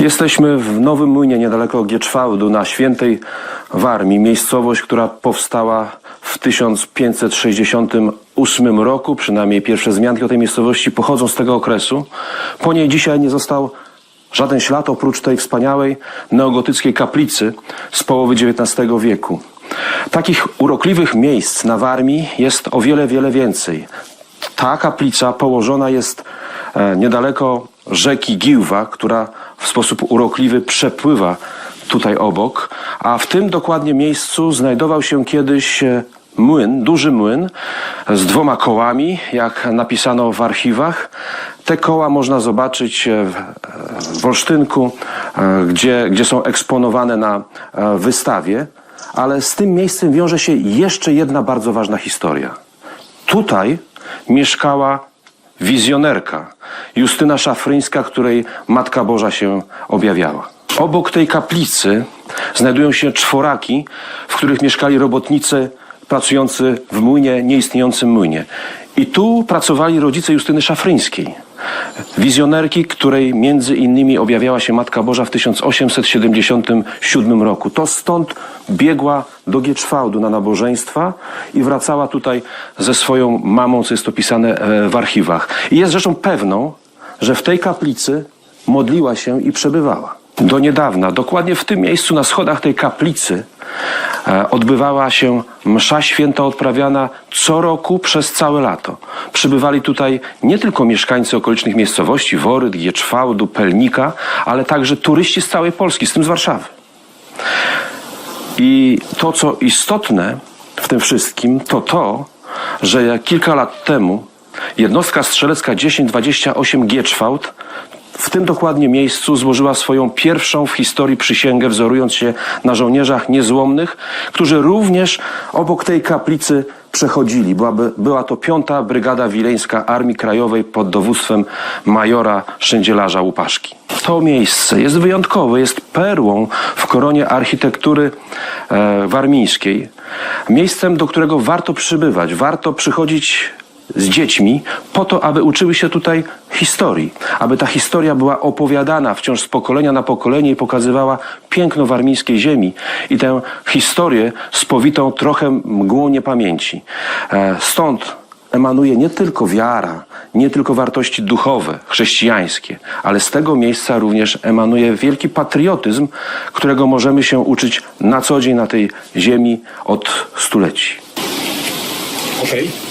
Jesteśmy w Nowym Młynie, niedaleko Gieczwałdu, na Świętej Warmii. Miejscowość, która powstała w 1568 roku. Przynajmniej pierwsze wzmianki o tej miejscowości pochodzą z tego okresu. Po niej dzisiaj nie został żaden ślad oprócz tej wspaniałej neogotyckiej kaplicy z połowy XIX wieku. Takich urokliwych miejsc na Warmii jest o wiele, wiele więcej. Ta kaplica położona jest niedaleko rzeki Giłwa, która w sposób urokliwy przepływa tutaj obok, a w tym dokładnie miejscu znajdował się kiedyś e, młyn, duży młyn z dwoma kołami, jak napisano w archiwach. Te koła można zobaczyć e, w, w Olsztynku, e, gdzie, gdzie są eksponowane na e, wystawie, ale z tym miejscem wiąże się jeszcze jedna bardzo ważna historia. Tutaj mieszkała wizjonerka Justyna Szafryńska, której Matka Boża się objawiała. Obok tej kaplicy znajdują się czworaki, w których mieszkali robotnicy pracujący w młynie, nieistniejącym młynie. I tu pracowali rodzice Justyny Szafryńskiej, wizjonerki, której między innymi objawiała się Matka Boża w 1877 roku. To stąd biegła do Gieczwałdu na nabożeństwa i wracała tutaj ze swoją mamą, co jest opisane e, w archiwach. I jest rzeczą pewną, że w tej kaplicy modliła się i przebywała. Do niedawna, dokładnie w tym miejscu, na schodach tej kaplicy, odbywała się msza święta odprawiana co roku przez całe lato. Przybywali tutaj nie tylko mieszkańcy okolicznych miejscowości, Woryt, Gieczwałdu, Pelnika, ale także turyści z całej Polski, z tym z Warszawy. I to, co istotne w tym wszystkim, to to, że jak kilka lat temu jednostka strzelecka 1028 Gieczwałd w tym dokładnie miejscu złożyła swoją pierwszą w historii przysięgę, wzorując się na żołnierzach niezłomnych, którzy również obok tej kaplicy przechodzili. Byłaby, była to piąta Brygada Wileńska Armii Krajowej pod dowództwem majora Szędzielarza Łupaszki. To miejsce jest wyjątkowe, jest perłą w koronie architektury e, warmińskiej. Miejscem, do którego warto przybywać, warto przychodzić z dziećmi po to, aby uczyły się tutaj historii, aby ta historia była opowiadana wciąż z pokolenia na pokolenie i pokazywała piękno warmińskiej ziemi i tę historię spowitą trochę mgłą niepamięci. E, Stąd emanuje nie tylko wiara, nie tylko wartości duchowe, chrześcijańskie, ale z tego miejsca również emanuje wielki patriotyzm, którego możemy się uczyć na co dzień na tej ziemi od stuleci. Okej.